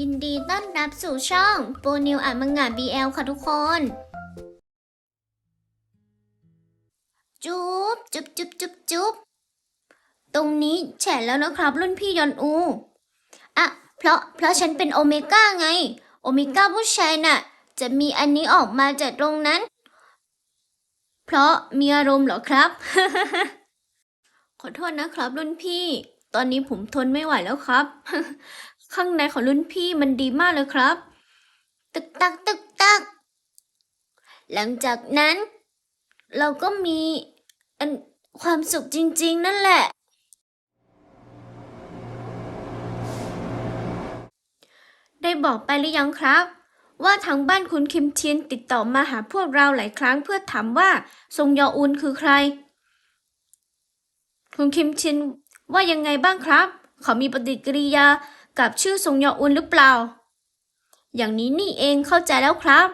ยินดีต้อนรับสู่ช่องโปนิวอ่านมังงะ BL ค่ะทุกคน จุ๊บจุ๊บจุ๊บจุ๊บจุ๊บตรงนี้แฉแล้วนะครับ รุ่นพี่ยอนอูอะเพราะเพราะฉันเป็นโอเมก้าไง โอเมก้าผู้ชายน่ะ จะมีอันนี้ออกมาจากตรงนั้น เพราะมีอารมณ์เหรอครับ ขอโทษนะครับ รุ่นพี่ ตอนนี้ผมทนไม่ไหวแล้วครับ ข้างในของรุ่นพี่มันดีมากเลยครับ ตึกตักตึกตัก หลังจากนั้น เราก็มีอันความสุขจริง ๆ นั่นแหละ ได้บอกไปหรือยังครับ ว่าทางบ้านคุณคิมเทียนติดต่อมาหาพวกเราหลายครั้งเพื่อถามว่าทรงยออุนคือใคร คุณคิมเทียนว่ายังไงบ้างครับ เขามีปฏิกิริยา กับชื่อทรงยออุนหรือเปล่า อย่างนี้นี่เองเข้าใจแล้วครับ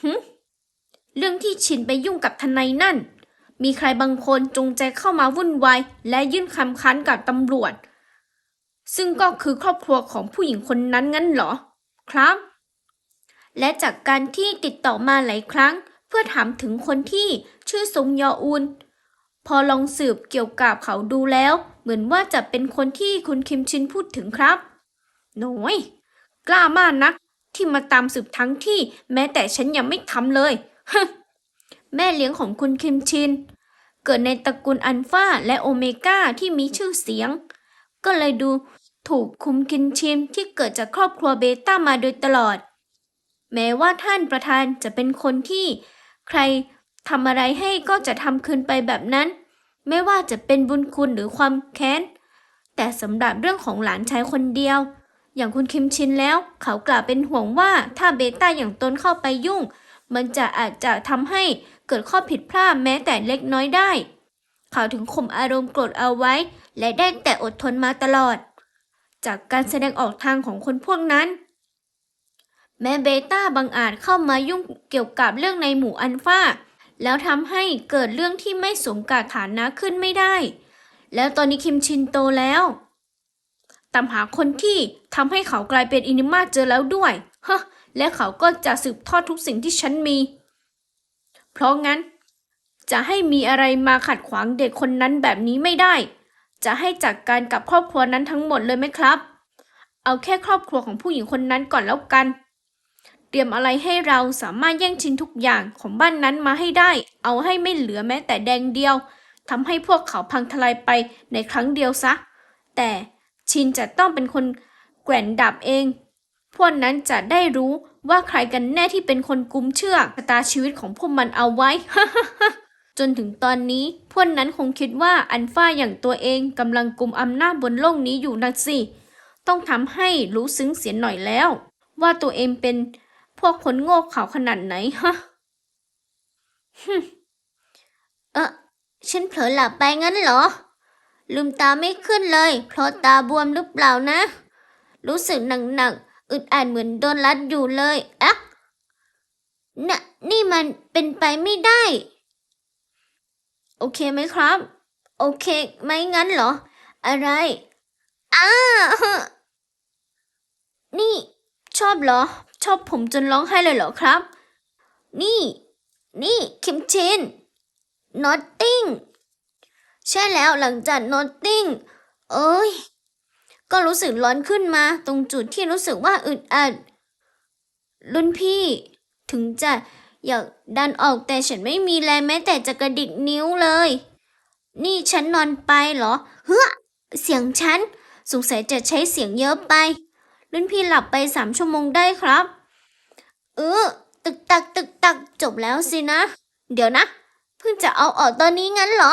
หึเรื่องที่ฉินไปยุ่งกับทนายนั่น มีใครบางคนจงใจเข้ามาวุ่นวายและยื่นคำคั้นกับตำรวจ ซึ่งก็คือครอบครัวของผู้หญิงคนนั้นงั้นเหรอ ครับ และจากการที่ติดต่อมาหลายครั้ง เพื่อถามถึงคนที่ชื่อทรงยออุน พอลองสืบเกี่ยวกับเขาดูแล้ว เหมือนว่าจะเป็นคนที่คุณคิมชินพูดถึงครับ หน่อย กล้ามากนัก ที่มาตามสืบทั้งที่แม้แต่ฉันยังไม่ทำเลยฮึแม่เลี้ยงของคุณคิมชิน เกิดในตระกูลอัลฟาและโอเมก้าที่มีชื่อเสียง ก็เลยดูถูกคุมคินชินที่เกิดจากครอบครัวเบต้ามาโดยตลอด แม้ว่าท่านประธานจะเป็นคนที่ใคร ทำอะไรให้ก็จะทำคืนไปแบบนั้น ไม่ว่าจะเป็นบุญคุณหรือความแค้น แต่สำหรับเรื่องของหลานชายคนเดียว อย่างคุณคิมชินแล้ว เขากล่าวเป็นห่วงว่าถ้าเบต้าอย่างตนเข้าไปยุ่ง มันจะอาจจะทำให้เกิดข้อผิดพลาดแม้แต่เล็กน้อยได้ เขาถึงข่มอารมณ์โกรธเอาไว้ และได้แต่อดทนมาตลอด จากการแสดงออกทางของคนพวกนั้นแม้เบต้าบังอาจเข้ามายุ่งเกี่ยวกับเรื่องในหมู่อัลฟา แล้วทำให้เกิดเรื่องที่ไม่สมกับฐานะขึ้นไม่ได้ แล้วตอนนี้คิมชินโตแล้วตามหาคนที่ทำให้เขากลายเป็นอินิมาเจอแล้วด้วยฮะและเขาก็จะสืบทอดทุกสิ่งที่ฉันมี เพราะงั้น จะให้มีอะไรมาขัดขวางเด็กคนนั้นแบบนี้ไม่ได้ จะให้จัดกการกับครอบครัวนั้นทั้งหมดเลยไหมครับ เอาแค่ครอบครัวของผู้หญิงคนนั้นก่อนแล้วกัน เตรียมอะไรให้เราสามารถแย่งชิงทุกอย่างของบ้านนั้นมาให้ได้ เอาให้ไม่เหลือแม้แต่แดงเดียวทำให้พวกเขาพังทลายไปในครั้งเดียวซะ แต่ชินจะต้องเป็นคนแกว่งดับเอง พวกนั้นจะได้รู้ว่าใครกันแน่ที่เป็นคนกุมเชือกชะตาชีวิตของพวกมันเอาไว้ จนถึงตอนนี้พวกนั้นคงคิดว่าอันฟ้าอย่างตัวเองกำลังกุมอำนาจบนโลกนี้อยู่นะสิ ต้องทำให้รู้ซึ้งเสียหน่อยแล้ว ว่าตัวเองเป็น พวกคนโง่เขาขนาดไหนฮะฮึเออฉันเผลอหลับไปงั้นเหรอ ลืมตาไม่ขึ้นเลย เพราะตาบวมหรือเปล่านะ รู้สึกหนักๆอึดอัดเหมือนโดนรัดอยู่เลยอะน่ะนี่มันเป็นไปไม่ได้ โอเคไหมครับ โอเคไหมงั้นเหรอ อะไรอ้านี่ชอบเหรอ ชอบผมจนร้องไห้เลยเหรอครับ นี่ นี่คิมชิน nothing ใช่แล้วหลังจาก nothing เอ้ย ก็รู้สึกร้อนขึ้นมาตรงจุดที่รู้สึกว่าอึดอัด รุ่นพี่ ถึงจะอยากดันออกแต่ฉันไม่มีแรงแม้แต่จะกระดิกนิ้วเลย นี่ฉันนอนไปเหรอ เฮ้อเสียงฉัน สงสัยจะใช้เสียงเยอะไป รุ่นพี่หลับไปสามชั่วโมงได้ครับ เออ ตึกตักตึกตักจบแล้วสินะ เดี๋ยวนะ เพิ่งจะเอาออกตอนนี้งั้นเหรอ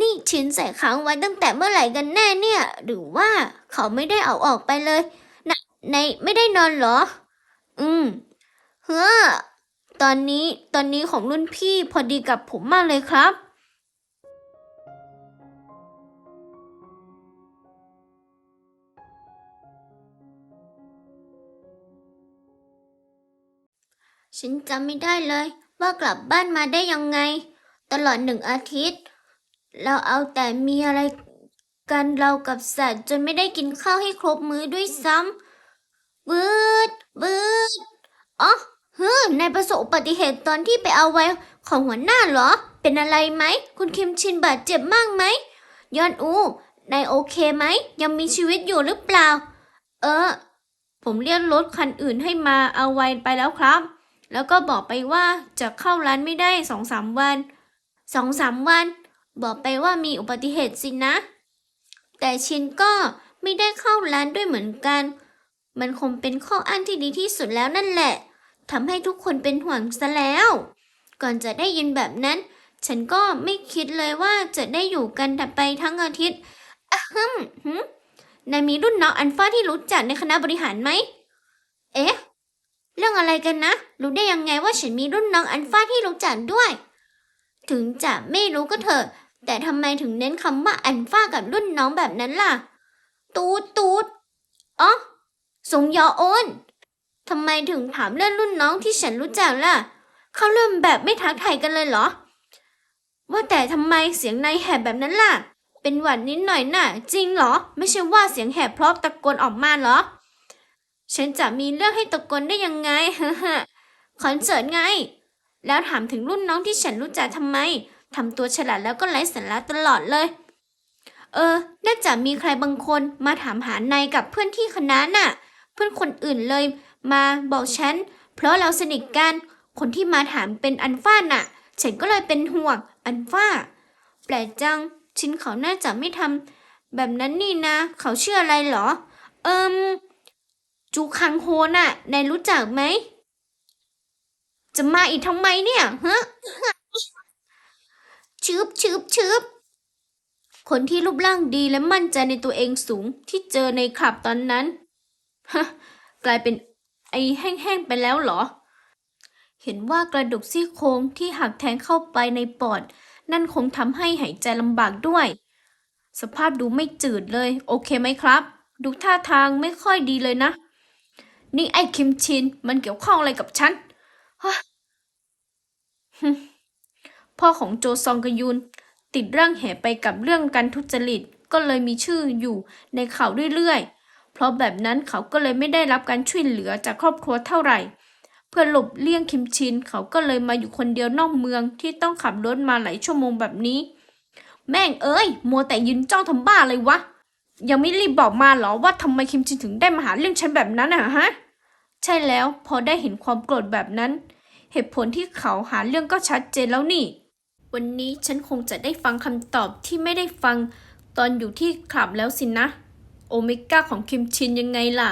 นี่ชินใส่ค้างไว้ตั้งแต่เมื่อไหร่กันแน่เนี่ย หรือว่าเขาไม่ได้เอาออกไปเลยนะในไม่ได้นอนเหรอ อืม เฮ้อ ตอนนี้ตอนนี้ของรุ่นพี่พอดีกับผมมากเลยครับ ฉันจำไม่ได้เลย ว่ากลับบ้านมาได้ยังไง ตลอดหนึ่งอาทิตย์ เราเอาแต่มีอะไรกันเรากับสัตว์จนไม่ได้กินข้าวให้ครบมื้อด้วยซ้ำบืดบืดอ๋อฮึนายประสบอุบัติเหตุตอนที่ไปเอาไว้ของหัวหน้าเหรอ เป็นอะไรไหม คุณคิมชินบาดเจ็บมากไหม ยอนอู นายโอเคไหม ยังมีชีวิตอยู่หรือเปล่า เออ ผมเรียกรถคันอื่นให้มาเอาไว้ไปแล้วครับ แล้วก็บอกไปว่าจะเข้าร้านไม่ได้สองสามวันสองสามวัน บอกไปว่ามีอุบัติเหตุสินะ แต่ชินก็ไม่ได้เข้าร้านด้วยเหมือนกัน มันคงเป็นข้ออ้างที่ดีที่สุดแล้วนั่นแหละทำให้ทุกคนเป็นห่วงซะแล้ว ก่อนจะได้ยินแบบนั้น ฉันก็ไม่คิดเลยว่าจะได้อยู่กันแต่ไปทั้งอาทิตย์อะฮึมหึนายมีรุ่นน้องอันฟ้าที่รู้จักในคณะบริหารไหม เอ๊ะ เรื่องอะไรกันนะ รู้ได้ยังไงว่าฉันมีรุ่นน้องอันฟ้าที่รู้จักด้วย ถึงจะไม่รู้ก็เถอะ แต่ทำไมถึงเน้นคำว่าอันฟ้ากับรุ่นน้องแบบนั้นล่ะ ตูดตูดอ๋อสงยอโอนทำไมถึงถามเรื่องรุ่นน้องที่ฉันรู้จักล่ะ เขาเริ่มแบบไม่ทักทายกันเลยเหรอ ว่าแต่ทำไมเสียงนายแหบแบบนั้นล่ะ เป็นหวัดนิดหน่อยน่ะ จริงเหรอ ไม่ใช่ว่าเสียงแหบเพราะตะโกนออกมาเหรอ ฉันจะมีเรื่องให้ตะโกนได้ยังไงคอนเสิร์ตไง แล้วถามถึงรุ่นน้องที่ฉันรู้จักทำไมทำตัวฉลาดแล้วก็ไร้สาระตลอดเลย เออ น่าจะมีใครบางคนมาถามหานายกับเพื่อนที่คณะน่ะ เพื่อนคนอื่นเลย มาบอกฉัน เพราะเราสนิทกัน คนที่มาถามเป็นอันฟ้าน่ะ ฉันก็เลยเป็นห่วงอันฟ้า แปลกจัง ชินเขาน่าจะไม่ทำแบบนั้นนี่นะ เขาเชื่ออะไรเหรอ เอิม จูคังโฮน่ะนายรู้จักไหม จะมาอีกทำไมเนี่ยฮะชืบชืบชืบคนที่รูปร่างดีและมั่นใจในตัวเองสูงที่เจอในคลับตอนนั้นฮะกลายเป็นไอ้แห้งๆไปแล้วเหรอ เห็นว่ากระดูกซี่โครงที่หักแทงเข้าไปในปอด นั่นคงทำให้หายใจลำบากด้วย สภาพดูไม่จืดเลย โอเคไหมครับ ดูท่าทางไม่ค่อยดีเลยนะ นี่ไอ้คิมชินมันเกี่ยวข้องอะไรกับฉันฮะฮึพ่อของโจซองกยุน ติดเรื่องแห่ไปกับเรื่องการทุจริตก็เลยมีชื่ออยู่ในข่าวเรื่อยๆ เพราะแบบนั้นเขาก็เลยไม่ได้รับการช่วยเหลือจากครอบครัวเท่าไหร่ เพื่อหลบเลี่ยงคิมชิน เขาก็เลยมาอยู่คนเดียวนอกเมืองที่ต้องขับรถมาหลายชั่วโมงแบบนี้ แม่งเอ้ย มัวแต่ยืนจ้องทำบ้าเลยวะ ยังไม่รีบบอกมาหรอว่าทำไมคิมชินถึงได้มาหาเรื่องฉันแบบนั้นอะฮะ ใช่แล้วพอได้เห็นความโกรธแบบนั้น เหตุผลที่เขาหาเรื่องก็ชัดเจนแล้วนี่ วันนี้ฉันคงจะได้ฟังคำตอบที่ไม่ได้ฟังตอนอยู่ที่คลับแล้วสินะ โอเมก้าของคิมชินยังไงล่ะ